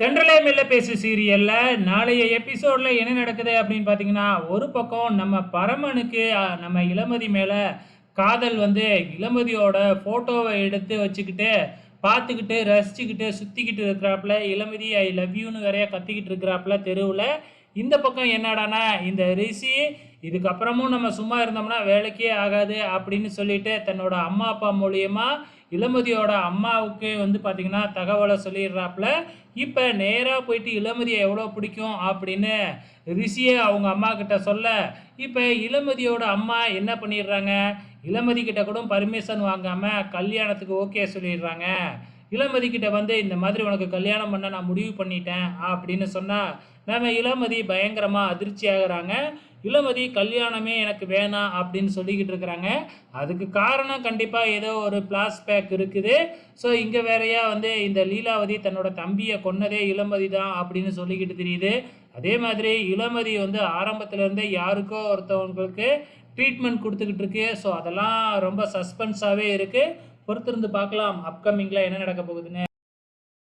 தென்றலே மெல்ல பேசு சீரியலில். நாளைய எபிசோடில் என்ன நடக்குது அப்படின்னு பார்த்தீங்கன்னா ஒரு பக்கம் நம்ம பரமனுக்கு நம்ம இளமதி மேலே காதல் வந்து இளமதியோட ஃபோட்டோவை எடுத்து வச்சுக்கிட்டு பார்த்துக்கிட்டு ரசிச்சுக்கிட்டு சுற்றிக்கிட்டு இருக்கிறாப்புல இளமதி ஐ லவ் யூன்னு வேறையா கத்திக்கிட்டு இருக்கிறாப்புல தெருவில். இந்த பக்கம் என்னடானா இந்த ரிஷி இதுக்கப்புறமும் நம்ம சும்மா இருந்தோம்னா வேலைக்கே ஆகாது அப்படின்னு சொல்லிட்டு தன்னோட அம்மா அப்பா மூலியமாக இளமதியோட அம்மாவுக்கு வந்து பார்த்தீங்கன்னா தகவலை சொல்லிடுறாப்புல. இப்போ நேராக போயிட்டு இளமதியை எவ்வளோ பிடிக்கும் அப்படின்னு ரிஷியை அவங்க அம்மா கிட்ட சொல்ல இப்போ இளமதியோட அம்மா என்ன பண்ணிடுறாங்க? இளமதி கிட்ட கூட பர்மிஷன் வாங்காமல் கல்யாணத்துக்கு ஓகே சொல்லிடுறாங்க. இளமதி கிட்ட வந்து இந்த மாதிரி உனக்கு கல்யாணம் பண்ண நான் முடிவு பண்ணிட்டேன் அப்படின்னு சொன்னால் நம்ம இளமதி பயங்கரமாக அதிர்ச்சியாகிறாங்க. இளமதி கல்யாணமே எனக்கு வேணாம் அப்படின்னு சொல்லிக்கிட்டு இருக்கிறாங்க. அதுக்கு காரணம் கண்டிப்பாக ஏதோ ஒரு பேக் இருக்குது. ஸோ இங்கே வேறையா வந்து இந்த லீலாவதி தன்னோட தம்பியை கொன்னதே இளமதி தான் அப்படின்னு சொல்லிக்கிட்டு தெரியுது. அதே மாதிரி இளமதி வந்து ஆரம்பத்துலேருந்தே யாருக்கோ ஒருத்தவங்களுக்கு ட்ரீட்மெண்ட் கொடுத்துக்கிட்டு இருக்கு. ஸோ அதெல்லாம் ரொம்ப சஸ்பென்ஸாகவே இருக்குது பொறுத்திருந்து பார்க்கலாம். அப்கமிங்கில் என்ன நடக்க போகுதுன்னு.